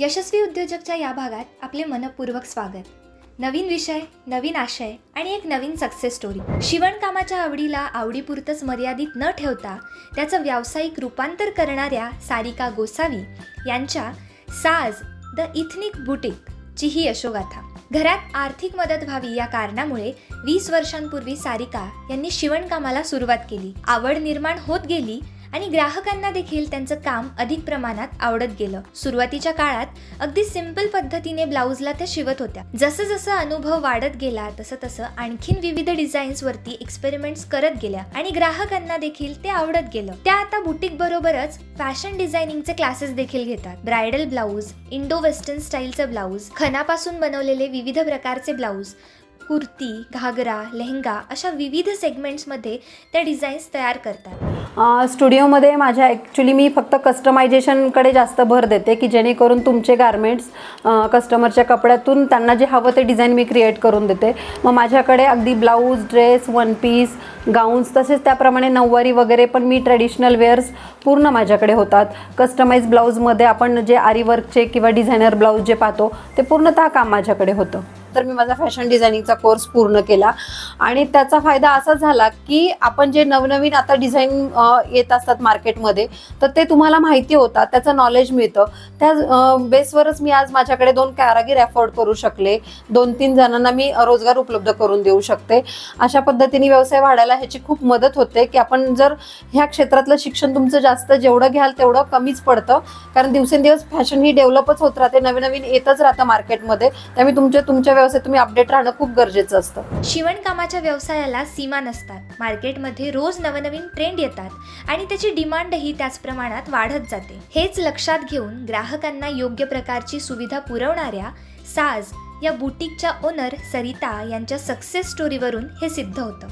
यशस्वी उद्योजकच्या या भागात आपले मनपूर्वक स्वागत. नवीन विषय नवीन आशय आणि एक नवीन सक्सेस स्टोरी शिवणकामाच्या आवडीला आवडीपुरतंच मर्यादित न ठेवता त्याचं व्यावसायिक रूपांतर करणाऱ्या सारिका गोसावी यांच्या साज द इथनिक बुटीक ची ही यशोगाथा. घरात आर्थिक मदत व्हावी या कारणामुळे वीस वर्षांपूर्वी सारिका यांनी शिवणकामाला सुरुवात केली. आवड निर्माण होत गेली आणि ग्राहकांना देखील त्यांचं काम अधिक प्रमाणात आवडत गेलं. सुरुवातीच्या काळात अगदी सिंपल पद्धतीने ब्लाऊजला त्या शिवत होत्या. जसं जसं अनुभव वाढत गेला तसं तसं आणखीन विविध डिझाईन्स वरती एक्सपेरिमेंट्स करत गेल्या आणि ग्राहकांना देखील ते आवडत गेलं. त्या आता बुटीक बरोबरच फॅशन डिझायनिंगचे क्लासेस देखील घेतात. ब्रायडल ब्लाऊज इंडो वेस्टर्न स्टाईलचे ब्लाऊज खनापासून बनवलेले विविध प्रकारचे ब्लाऊज कुर्ती घागरा लेहंगा अशा विविध सेगमेंट्समध्ये त्या डिझाईन्स तयार करतात. स्टुडिओमध्ये माझ्या ॲक्च्युली मी फक्त कस्टमायझेशनकडे जास्त भर देते की जेणेकरून तुमचे गारमेंट्स कस्टमरच्या कपड्यातून त्यांना जे हवं ते डिझाईन मी क्रिएट करून देते. मग माझ्याकडे अगदी blouse dress one piece gowns तसेच त्याप्रमाणे नऊवारी वगैरे पण मी ट्रेडिशनल वेअर्स पूर्ण माझ्याकडे होतात. कस्टमाइज ब्लाऊजमध्ये आपण जे आरीवर्कचे किंवा डिझायनर ब्लाऊज जे पाहतो ते पूर्णतः काम माझ्याकडे होतं. तर मी माझा फॅशन डिझायनिंगचा कोर्स पूर्ण केला. आणि त्याचा फायदा असा झाला की आपण जे नवनवीन आता डिझाईन येत असतात मार्केटमध्ये तर ते तुम्हाला माहिती होतात त्याचं नॉलेज मिळतं. त्या बेसवरच मी आज माझ्याकडे दोन कारागीर अफोर्ड करू शकले. दोन तीन जणांना मी रोजगार उपलब्ध करून देऊ शकते. अशा पद्धतीने व्यवसाय वाढायला ह्याची खूप मदत होते की आपण जर ह्या क्षेत्रातलं शिक्षण तुमचं जास्त जेवढं घ्याल तेवढं कमीच पडतं. कारण दिवसेंदिवस फॅशन ही डेव्हलपच होत राहते नवीन नवीन येतच राहतं मार्केटमध्ये त्यामुळे तुमच्या तुमच्या व्यवसायात तुम्ही अपडेट राहणं खूप गरजेचं असतं. शिवणकामाच्या व्यवसायाला सीमा नसतात. मार्केटमध्ये रोज नवनवीन ट्रेंड येतात आणि त्याची डिमांडही त्याच प्रमाणात वाढत जाते. हेच लक्षात घेऊन ग्राहकांना योग्य प्रकारची सुविधा पुरवणाऱ्या साज या बुटीकच्या ओनर सरिता यांच्या सक्सेस स्टोरीवरून हे सिद्ध होतं.